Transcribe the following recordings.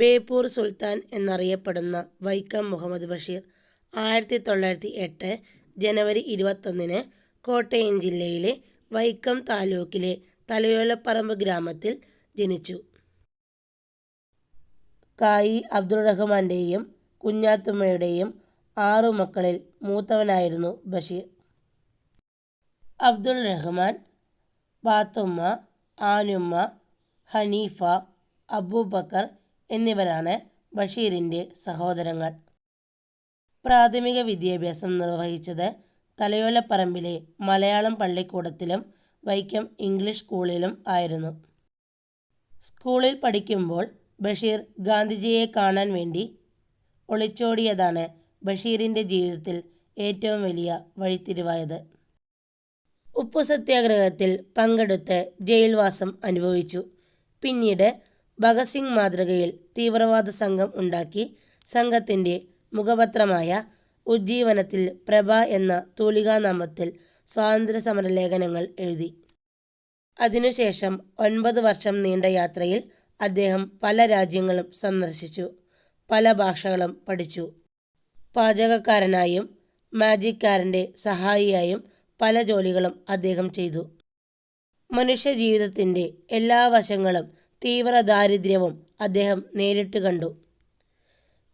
ബേപ്പൂർ സുൽത്താൻ എന്നറിയപ്പെടുന്ന വൈക്കം മുഹമ്മദ് ബഷീർ ആയിരത്തി തൊള്ളായിരത്തി എട്ട് ജനുവരി ഇരുപത്തൊന്നിന് കോട്ടയം ജില്ലയിലെ വൈക്കം താലൂക്കിലെ തലയോലപ്പറമ്പ് ഗ്രാമത്തിൽ ജനിച്ചു. കായി അബ്ദുൾ റഹ്മാന്റെയും കുഞ്ഞാത്തുമ്മയുടെയും ആറു മക്കളിൽ മൂത്തവനായിരുന്നു ബഷീർ. അബ്ദുൾ റഹ്മാൻ, പാത്തുമ്മ, ആനുമ്മ, ഹനീഫ, അബൂബക്കർ എന്നിവരാണ് ബഷീറിന്റെ സഹോദരങ്ങൾ. പ്രാഥമിക വിദ്യാഭ്യാസം നിർവഹിച്ചത് തലയോലപ്പറമ്പിലെ മലയാളം പള്ളിക്കൂടത്തിലും വൈക്കം ഇംഗ്ലീഷ് സ്കൂളിലും ആയിരുന്നു. സ്കൂളിൽ പഠിക്കുമ്പോൾ ബഷീർ ഗാന്ധിജിയെ കാണാൻ വേണ്ടി ഒളിച്ചോടിയതാണ് ബഷീറിന്റെ ജീവിതത്തിൽ ഏറ്റവും വലിയ വഴിത്തിരിവായത്. ഉപ്പു സത്യാഗ്രഹത്തിൽ പങ്കെടുത്ത് ജയിൽവാസം അനുഭവിച്ചു. പിന്നീട് ഭഗത് സിംഗ് മാതൃകയിൽ തീവ്രവാദ സംഘം ഉണ്ടാക്കി. സംഘത്തിന്റെ മുഖപത്രമായ ഉജ്ജീവനത്തിൽ പ്രഭ എന്ന തൂലികാനാമത്തിൽ സ്വാതന്ത്ര്യസമരലേഖനങ്ങൾ എഴുതി. അതിനുശേഷം ഒൻപത് വർഷം നീണ്ട യാത്രയിൽ അദ്ദേഹം പല രാജ്യങ്ങളും സന്ദർശിച്ചു. പല ഭാഷകളും പഠിച്ചു. പാചകക്കാരനായും മാജിക്കാരന്റെ സഹായിയായും പല ജോലികളും അദ്ദേഹം ചെയ്തു. മനുഷ്യ ജീവിതത്തിന്റെ എല്ലാ വശങ്ങളും തീവ്ര ദാരിദ്ര്യവും അദ്ദേഹം നേരിട്ട് കണ്ടു.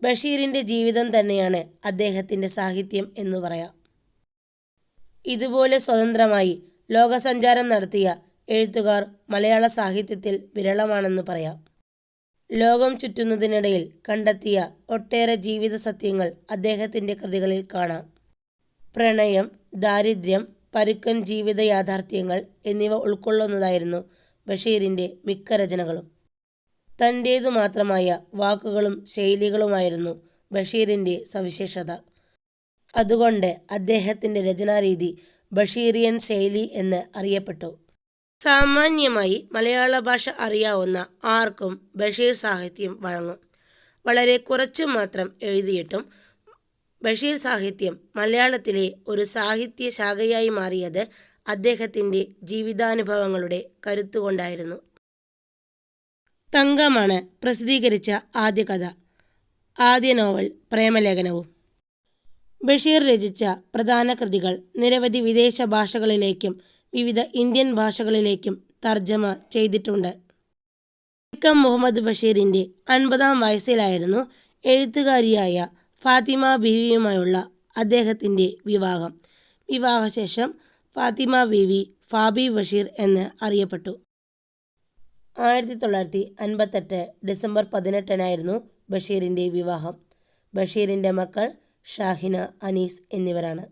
ബഷീറിന്റെ ജീവിതം തന്നെയാണ് അദ്ദേഹത്തിന്റെ സാഹിത്യം എന്ന് പറയാം. ഇതുപോലെ സ്വതന്ത്രമായി ലോകസഞ്ചാരം നടത്തിയ എഴുത്തുകാർ മലയാള സാഹിത്യത്തിൽ വിരളമാണെന്ന് പറയാം. ലോകം ചുറ്റുന്നതിനിടയിൽ കണ്ടെത്തിയ ഒട്ടേറെ ജീവിത സത്യങ്ങൾ അദ്ദേഹത്തിന്റെ കൃതികളിൽ കാണാം. പ്രണയം, ദാരിദ്ര്യം, പരുക്കൻ ജീവിതയാഥാർഥ്യങ്ങൾ എന്നിവ ഉൾക്കൊള്ളുന്നതായിരുന്നു ബഷീറിന്റെ മിക്ക രചനകളും. തന്റേതു മാത്രമായ വാക്കുകളും ശൈലികളുമായിരുന്നു ബഷീറിന്റെ സവിശേഷത. അതുകൊണ്ട് അദ്ദേഹത്തിന്റെ രചനാരീതി ബഷീറിയൻ ശൈലി എന്ന് അറിയപ്പെട്ടു. സാമാന്യമായി മലയാള ഭാഷ അറിയാവുന്ന ആർക്കും ബഷീർ സാഹിത്യം വഴങ്ങും. വളരെ കുറച്ചു മാത്രം എഴുതിയിട്ടും ബഷീർ സാഹിത്യം മലയാളത്തിലെ ഒരു സാഹിത്യ ശാഖയായി മാറിയത് അദ്ദേഹത്തിന്റെ ജീവിതാനുഭവങ്ങളുടെ കരുത്തുകൊണ്ടായിരുന്നു. തങ്കമാണ് പ്രസിദ്ധീകരിച്ച ആദ്യ കഥ. ആദ്യ നോവൽ പ്രേമലേഖനവും. ബഷീർ രചിച്ച പ്രധാന കൃതികൾ നിരവധി വിദേശ ഭാഷകളിലേക്കും വിവിധ ഇന്ത്യൻ ഭാഷകളിലേക്കും തർജമ ചെയ്തിട്ടുണ്ട്. വൈക്കം മുഹമ്മദ് ബഷീറിന്റെ അൻപതാം വയസ്സിലായിരുന്നു എഴുത്തുകാരിയായ ഫാത്തിമ ബീവിയുമായുള്ള അദ്ദേഹത്തിന്റെ വിവാഹം. വിവാഹശേഷം ഫാത്തിമ വിവി ഫാബി ബഷീർ എന്ന് അറിയപ്പെട്ടു. ആയിരത്തി തൊള്ളായിരത്തി അൻപത്തെട്ട് ഡിസംബർ പതിനെട്ടിനായിരുന്നു ബഷീറിന്റെ വിവാഹം. ബഷീറിന്റെ മക്കൾ ഷാഹിന, അനീസ് എന്നിവരാണ്.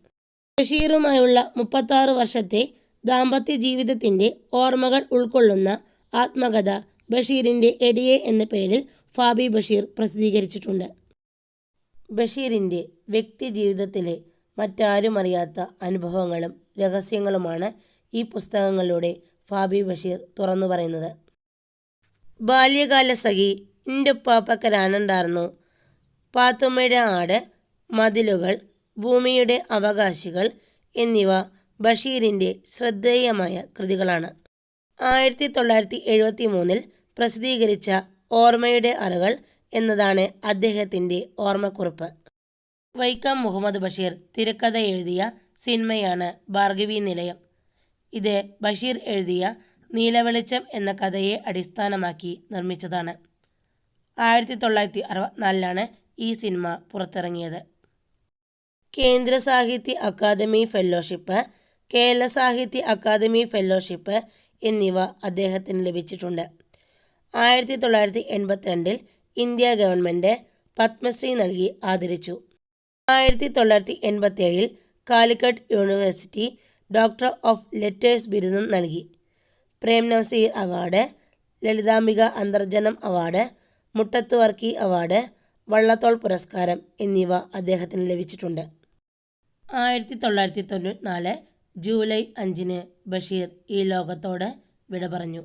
ബഷീറുമായുള്ള മുപ്പത്താറ് വർഷത്തെ ദാമ്പത്യ ജീവിതത്തിന്റെ ഓർമ്മകൾ ഉൾക്കൊള്ളുന്ന ആത്മകഥ ബഷീറിന്റെ എടിയെ എന്ന പേരിൽ ഫാബി ബഷീർ പ്രസിദ്ധീകരിച്ചിട്ടുണ്ട്. ബഷീറിന്റെ വ്യക്തി ജീവിതത്തിലെ മറ്റാരും അറിയാത്ത അനുഭവങ്ങളും രഹസ്യങ്ങളുമാണ് ഈ പുസ്തകങ്ങളിലൂടെ ഫാബി ബഷീർ തുറന്നു പറയുന്നത് ബാല്യകാല ബാല്യകാലസഖി, ഇന്റുപ്പാപ്പക്കൊരാനണ്ടാർന്നു, പാത്തുമ്മയുടെ ആട്, മതിലുകൾ, ഭൂമിയുടെ അവകാശികൾ എന്നിവ ബഷീറിന്റെ ശ്രദ്ധേയമായ കൃതികളാണ്. ആയിരത്തി തൊള്ളായിരത്തി എഴുപത്തി മൂന്നിൽ പ്രസിദ്ധീകരിച്ച ഓർമ്മയുടെ അറകൾ എന്നതാണ് അദ്ദേഹത്തിന്റെ ഓർമ്മക്കുറിപ്പ്. വൈക്കം മുഹമ്മദ് ബഷീർ തിരക്കഥയെഴുതിയ സിനിമയാണ് ഭാർഗവി നിലയം ഇത് ബഷീർ എഴുതിയ നീലവെളിച്ചം എന്ന കഥയെ അടിസ്ഥാനമാക്കി നിർമ്മിച്ചതാണ്. ആയിരത്തി തൊള്ളായിരത്തി അറുപത്തിനാലിലാണ് ഈ സിനിമ പുറത്തിറങ്ങിയത്. കേന്ദ്ര സാഹിത്യ അക്കാദമി ഫെല്ലോഷിപ്പ് കേരള സാഹിത്യ അക്കാദമി ഫെല്ലോഷിപ്പ് എന്നിവ അദ്ദേഹത്തിന് ലഭിച്ചിട്ടുണ്ട്. ആയിരത്തി തൊള്ളായിരത്തി എൺപത്തിരണ്ടിൽ ഇന്ത്യ ഗവൺമെന്റ് പത്മശ്രീ നൽകി ആദരിച്ചു. ആയിരത്തി തൊള്ളായിരത്തി എൺപത്തിയേഴിൽ Calicut university doctor of letters ബിരുദം നൽകി. Prem Nazir award, Lalithambika Antharjanam award, Muttathu Varkey award, Vallathol പുരസ്കാരം എന്നിവ അദ്ദേഹത്തിന് ലഭിച്ചിട്ടുണ്ട്. ആയിരത്തി തൊള്ളായിരത്തി തൊണ്ണൂറ്റി നാല് ജൂലൈ അഞ്ചിന് ബഷീർ ഈ ലോകത്തോട് വിട പറഞ്ഞു.